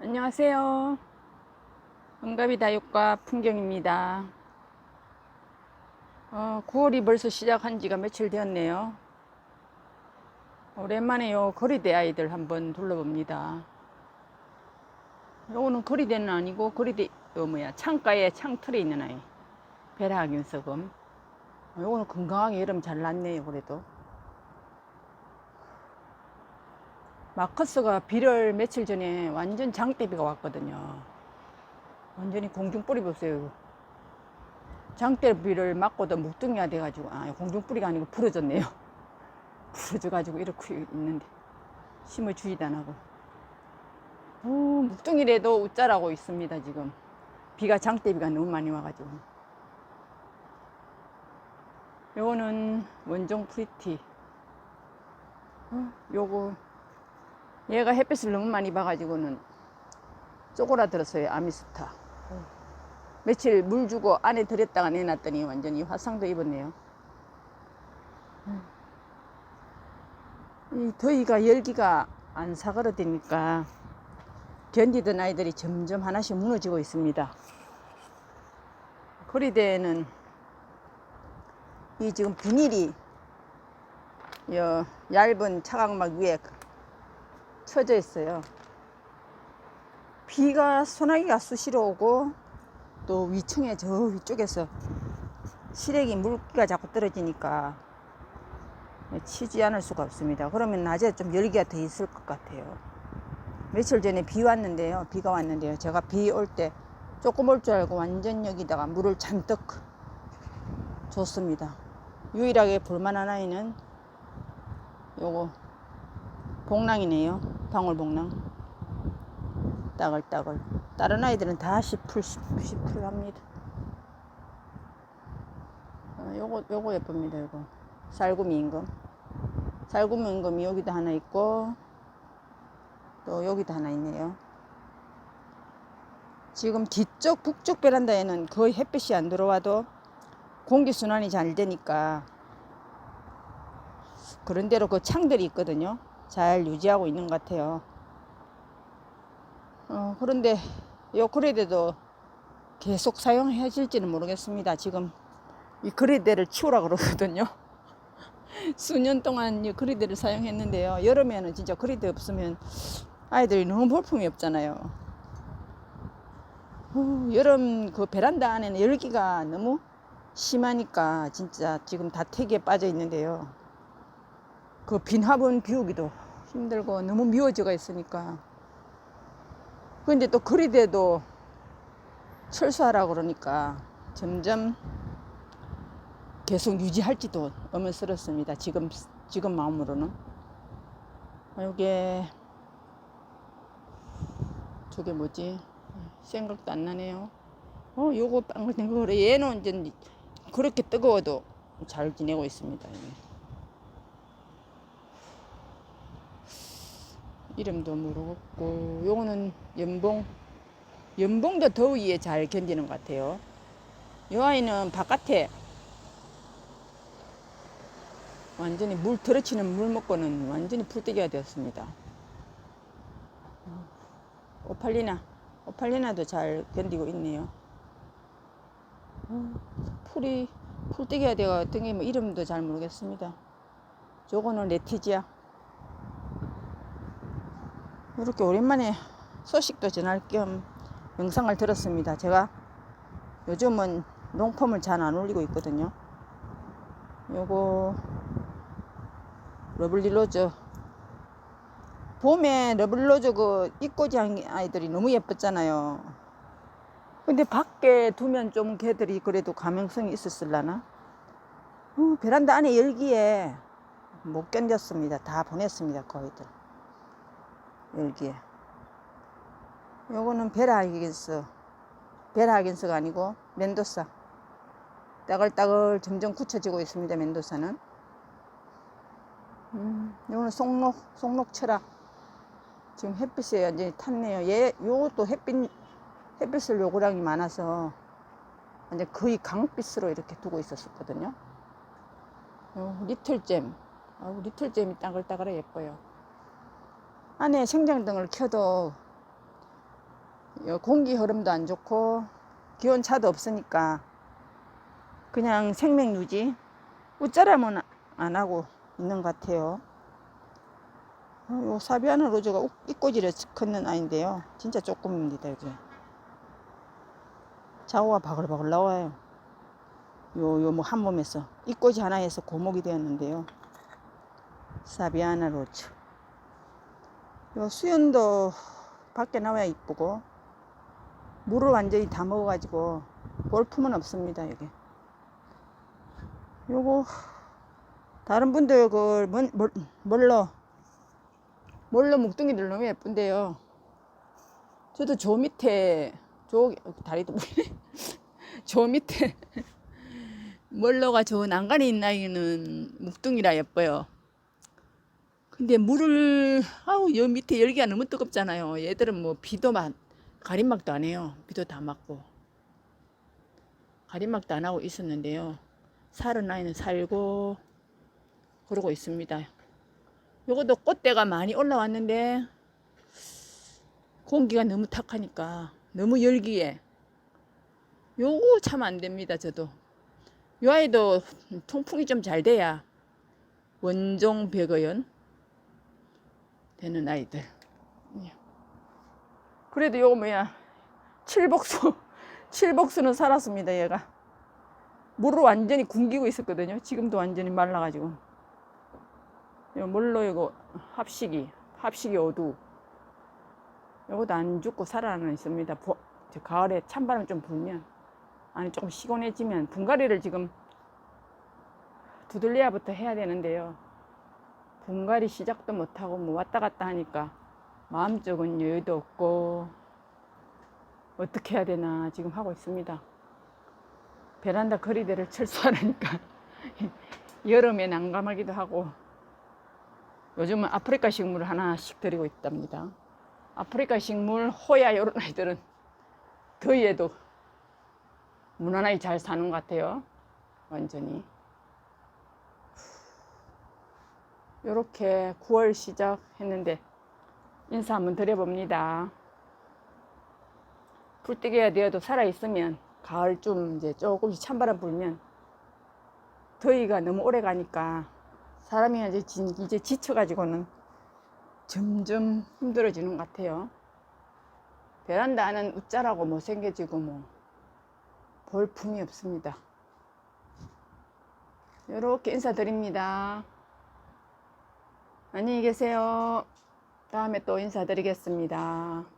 안녕하세요. 은가비 다육과 풍경입니다. 어, 9월이 벌써 시작한 지가 며칠 되었네요. 오랜만에 요 거리대 아이들 한번 둘러봅니다. 요거는 거리대는 아니고 거리대 요 뭐야 창가에 창틀에 있는 아이 베라균석음. 요거는 건강하게 여름 잘 났네요 그래도. 마커스가 비를 며칠 전에 완전 장대비가 왔거든요. 완전히 공중뿌리 보세요. 장대비를 맞고도 묵둥이가 돼가지고, 아, 공중뿌리가 아니고 부러졌네요. 부러져가지고 이렇게 있는데, 심어주지도 안 하고. 오, 묵둥이라도 웃자라고 있습니다, 지금. 비가 장대비가 너무 많이 와가지고. 요거는 원종 프리티. 어, 요거 얘가 햇빛을 너무 많이 봐가지고는 쪼그라들었어요 아미스타. 며칠 물 주고 안에 들였다가 내놨더니 완전히 화상도 입었네요. 이 더위가 열기가 안 사그러드니까 견디던 아이들이 점점 하나씩 무너지고 있습니다. 거리대에는 이 지금 비닐이 여 얇은 차각막 위에 쳐져 있어요. 비가 소나기가 수시로 오고 또 위층에 저 위쪽에서 시래기 물기가 자꾸 떨어지니까 치지 않을 수가 없습니다. 그러면 낮에 좀 열기가 더 있을 것 같아요. 며칠 전에 비 왔는데요. 비가 왔는데요. 제가 비 올 때 조금 올 줄 알고 완전 여기다가 물을 잔뜩 줬습니다. 유일하게 볼만한 아이는 요거 복랑이네요. 방울복랑. 따글따글. 다른 아이들은 다 10풀, 10풀 합니다. 어, 요거, 요거 예쁩니다, 요거. 살구미 임금. 살구미 임금이 여기도 하나 있고, 또 여기도 하나 있네요. 지금 뒤쪽, 북쪽 베란다에는 거의 햇빛이 안 들어와도 공기순환이 잘 되니까 그런 대로 그 창들이 있거든요. 잘 유지하고 있는 것 같아요. 어, 그런데 요 그레데도 계속 사용해질지는 모르겠습니다. 지금 이 그레데를 치우라 그러거든요. 수년 동안 이 그리드를 사용했는데요. 여름에는 진짜 그리드 없으면 아이들이 너무 볼품이 없잖아요. 어, 여름 그 베란다 안에는 열기가 너무 심하니까 진짜 지금 다 태기에 빠져 있는데요. 그 빈 화분 비우기도 힘들고 너무 미워져가 있으니까. 근데 또 그리대도 철수하라 그러니까 점점 계속 유지할지도 의문스럽습니다. 지금 지금 마음으로는 이게 저게 뭐지? 생각도 안 나네요. 어, 요거 빵글땡글 그래. 얘는 이제 그렇게 뜨거워도 잘 지내고 있습니다. 이름도 모르겠고 요거는 연봉 연봉도 더위에 잘 견디는 것 같아요. 요 아이는 바깥에 완전히 물 들어치는 물 먹고는 완전히 풀떼기가 되었습니다. 오팔리나 오팔리나도 잘 견디고 있네요. 풀이 풀떼기가 되어 어떤 게뭐 이름도 잘 모르겠습니다. 저거는 레티지아. 이렇게 오랜만에 소식도 전할 겸 영상을 들었습니다. 제가 요즘은 농품을 잘 안 올리고 있거든요. 요거 러블리 로즈 봄에 러블리 로즈 그 입꼬지 아이들이 너무 예뻤잖아요. 근데 밖에 두면 좀 걔들이 그래도 감염성이 있었을라나? 어, 베란다 안에 열기에 못 견뎠습니다. 다 보냈습니다. 거의들. 열기에. 요거는 베라하긴스. 베라하긴스가 아니고 멘도사. 따글따글 점점 굳혀지고 있습니다. 멘도사는. 음, 요거는 송록, 송록철학. 지금 햇빛에 완전히 탔네요. 얘, 요것도 햇빛, 햇빛을 요구량이 많아서 완전 거의 강빛으로 이렇게 두고 있었거든요. 요 리틀잼. 아 리틀잼이 따글따글해 예뻐요. 안에 생장등을 켜도 요 공기 흐름도 안 좋고 기온 차도 없으니까 그냥 생명 유지 웃자라면 안 하고 있는 것 같아요. 어, 요 사비아나 로즈가 욱- 이꼬지를 걷는 아이인데요. 진짜 조금입니다, 이게. 자우가 바글바글 나와요. 요, 요, 뭐, 한 몸에서. 이꼬지 하나에서 고목이 되었는데요. 사비아나 로즈. 요 수연도 밖에 나와야 이쁘고, 물을 완전히 다 먹어가지고, 볼품은 없습니다, 여기. 요거, 다른 분들 그, 뭔- 뭘, 뭘로, 뭘로 묵둥이들 너무 예쁜데요. 저도 저 밑에, 저, 다리도 보이네. 저 밑에, 멀러가 저 난간에 있는 아이는 묵둥이라 예뻐요. 근데 물을 아우 여 밑에 열기가 너무 뜨겁잖아요. 얘들은 뭐 비도 막 가림막도 안 해요. 비도 다 맞고 가림막도 안 하고 있었는데요. 살은 아이는 살고 그러고 있습니다. 요것도 꽃대가 많이 올라왔는데 공기가 너무 탁하니까 너무 열기에 요거 참 안 됩니다. 저도 요 아이도 통풍이 좀 잘 돼야 원종 백어연 되는 아이들. 예. 그래도 요거 뭐야 칠복수 칠복수는 살았습니다 얘가 물을 완전히 굶기고 있었거든요. 지금도 완전히 말라가지고 요 물로 이거 합식이 합식이 어두 요것도 안 죽고 살아는 있습니다. 보- 저 가을에 찬바람 좀 불면 아니 조금 시원해지면 분갈이를 지금 두들려야부터 해야 되는데요. 분갈이 시작도 못하고 뭐 왔다 갔다 하니까 마음적인 여유도 없고 어떻게 해야 되나 지금 하고 있습니다. 베란다 거리대를 철수하라니까 여름에 난감하기도 하고 요즘은 아프리카 식물을 하나씩 드리고 있답니다. 아프리카 식물, 호야 이런 아이들은 더위에도 무난하게 잘 사는 것 같아요. 완전히. 이렇게 9월 시작했는데 인사 한번 드려봅니다. 풀떼기가 되어도 살아있으면 가을쯤 이제 조금씩 찬바람 불면 더위가 너무 오래 가니까 사람이 이제, 진- 이제 지쳐가지고는 점점 힘들어지는 것 같아요. 베란다는 웃자라고 못생겨지고 뭐 볼품이 없습니다. 이렇게 인사드립니다. 안녕히 계세요. 다음에 또 인사드리겠습니다.